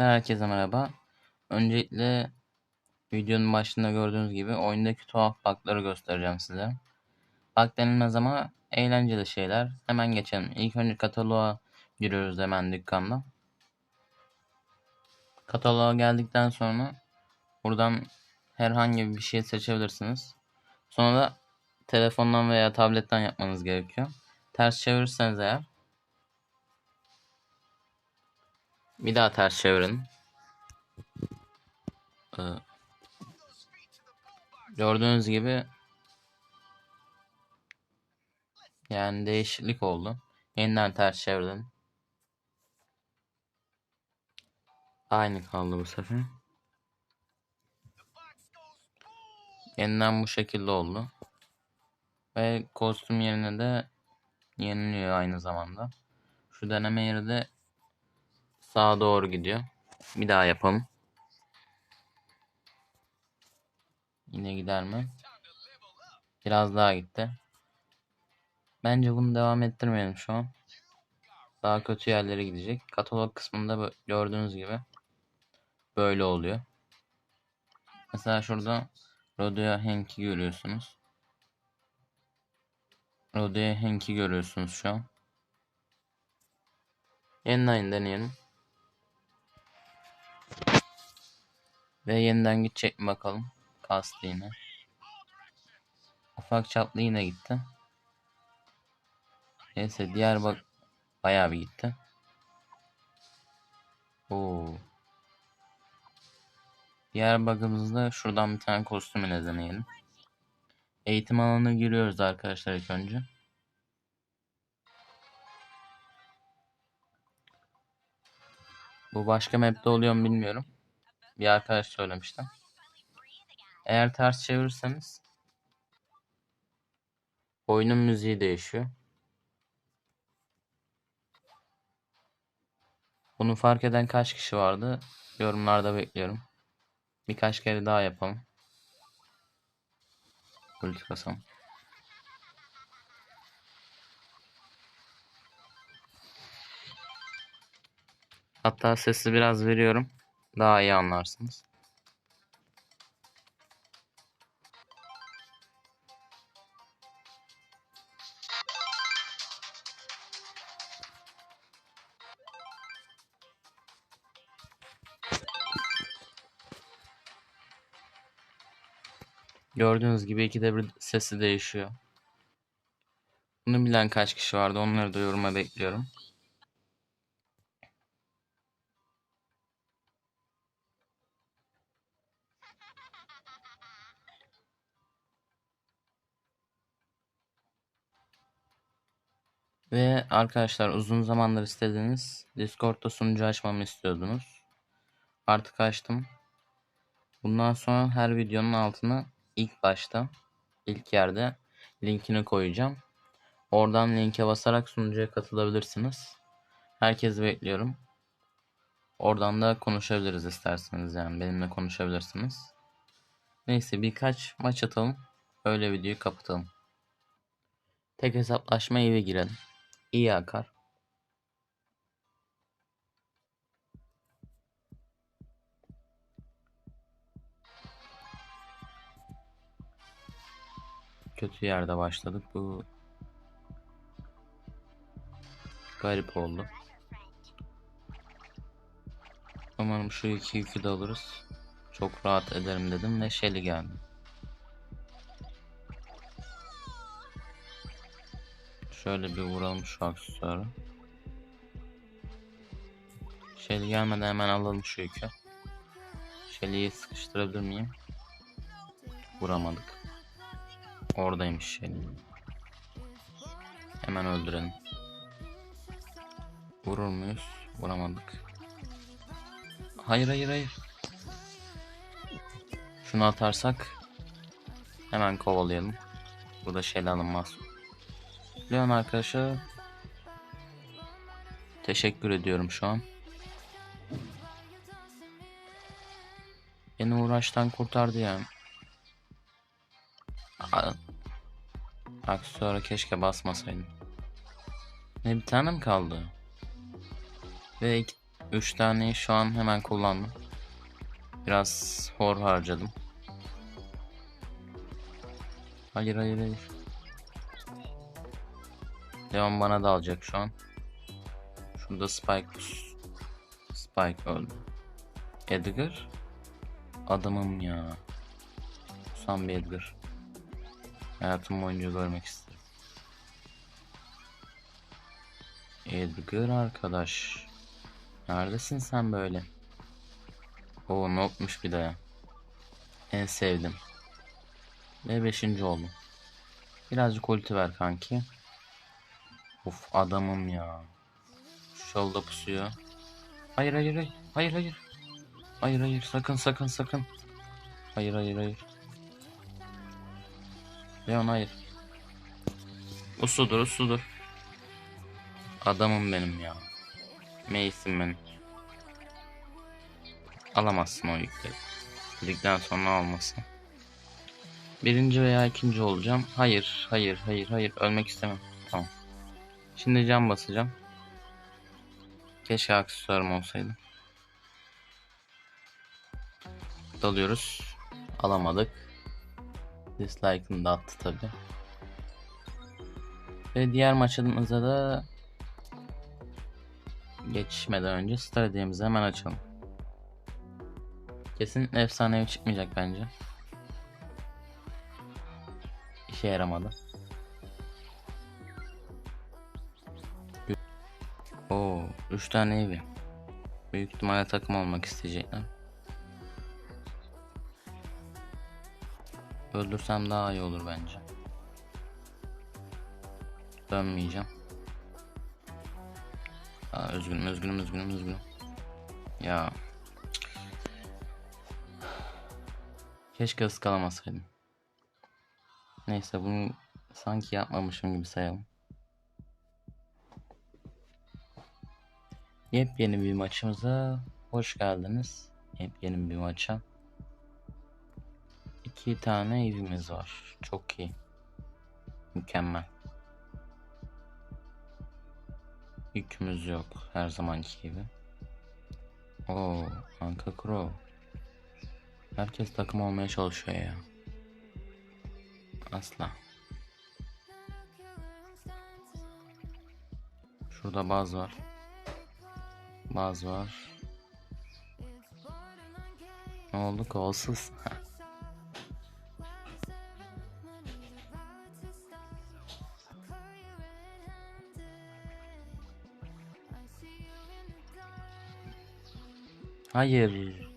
Arkadaşlar herkese merhaba. Öncelikle videonun başında gördüğünüz gibi oyundaki tuhaf bug'ları göstereceğim size. Bug denilmez ama eğlenceli şeyler. Hemen geçelim. İlk önce kataloğa giriyoruz hemen dükkanda. Kataloğa geldikten sonra buradan herhangi bir şey seçebilirsiniz. Sonra da telefondan veya tabletten yapmanız gerekiyor. Ters çevirirseniz eğer Bir daha ters çevirin. Ee, gördüğünüz gibi yani değişiklik oldu. Yeniden ters çevirdim. Aynı kaldı bu sefer. Yeniden bu şekilde oldu. Ve kostüm yerine de yeniliyor aynı zamanda. Şu deneme yeri de Sağa doğru gidiyor. Bir daha yapalım. Yine gider mi? Biraz daha gitti. Bence bunu devam ettirmeyelim şu an. Daha kötü yerlere gidecek. Katalog kısmında gördüğünüz gibi böyle oluyor. Mesela şurada Rodeo Hank'i görüyorsunuz. Rodeo Hank'i görüyorsunuz şu an. Yeniden deneyelim. Ve yeniden gidecek mi bakalım. Kastı yine. Ufak çaplı yine gitti. Neyse diğer bak bayağı bir gitti. Oo. Diğer bug'ımızda şuradan bir tane kostümü deneyelim. Eğitim alanına giriyoruz arkadaşlar ilk önce. Bu başka map'te oluyor mu bilmiyorum. Bir arkadaş söylemişti. Eğer ters çevirirseniz oyunun müziği değişiyor. Bunu fark eden kaç kişi vardı? Yorumlarda bekliyorum. Birkaç kere daha yapalım. Ulti. Hatta sesi biraz veriyorum. Daha iyi anlarsınız. Gördüğünüz gibi ikide bir sesi değişiyor. Bunu bilen kaç kişi vardı onları da yoruma bekliyorum. Ve arkadaşlar uzun zamandır istediğiniz Discord'da sunucu açmamı istiyordunuz. Artık açtım. Bundan sonra her videonun altına ilk başta ilk yerde linkini koyacağım. Oradan linke basarak sunucuya katılabilirsiniz. Herkesi bekliyorum. Oradan da konuşabiliriz isterseniz yani benimle konuşabilirsiniz. Neyse birkaç maç atalım. Öyle videoyu kapatalım. Tek hesaplaşma eve girelim iyi akar. Kötü yerde başladık. Bu garip oldu. Umarım şu iki yükü de alırız. Çok rahat ederim dedim ve Shelly geldi. Şöyle bir vuralım şu aksesuarı. Shelly gelmeden hemen alalım şu yükü. Shelly'yi sıkıştırabilir miyim? Vuramadık. Oradaymış Shelly. Hemen öldürelim. Vurur muyuz? Vuramadık. Hayır hayır hayır. Şunu atarsak hemen kovalayalım. Burada Shelly alınmaz. Leon arkadaşa teşekkür ediyorum şu an. Beni uğraştan kurtardı yani. Aksesuara keşke basmasaydım. Ne bir tane mi kaldı? Ve iki, 3 tane şu an hemen kullandım. Biraz hor harcadım. Hayır hayır hayır. Leon bana da alacak şu an. Şurada Spike Spike öldü. Edgar. Adamım ya. Sam bir Edgar. Hayatım boyunca görmek isterim. Edgar arkadaş. Neredesin sen böyle? Oo nokmuş bir de. En sevdim. Ve beşinci oldum. Birazcık ulti ver kanki. Uf adamım ya. Şolda pusuyor. Hayır hayır hayır. Hayır hayır. Hayır hayır sakın sakın sakın. Hayır hayır hayır. Leon hayır. Usludur usludur. Adamım benim ya. Mace'im benim. Alamazsın o yükleri. Dedikten sonra almasın. Birinci veya ikinci olacağım. Hayır, hayır, hayır, hayır. Ölmek istemem. Şimdi cam basacağım. Keşke aksesuarım olsaydı. Dalıyoruz. Alamadık. Dislike'ını da attı tabi. Ve diğer maçımıza da geçmeden önce hediyemizi hemen açalım. Kesinlikle efsanevi çıkmayacak bence. İşe yaramadı. 3 tane evi. Büyük ihtimalle takım olmak isteyecekler. Öldürsem daha iyi olur bence. Dönmeyeceğim. Aa, üzgünüm, üzgünüm, üzgünüm, üzgünüm. Ya. Keşke ıskalamasaydım. Neyse bunu sanki yapmamışım gibi sayalım. Yepyeni bir maçımıza hoş geldiniz. Yepyeni bir maça. İki tane evimiz var. Çok iyi. Mükemmel. Yükümüz yok her zamanki gibi. Oo, Anka Crow. Herkes takım olmaya çalışıyor ya. Asla. Şurada baz var. Baz var. Ne oldu kolsuz? Hayır.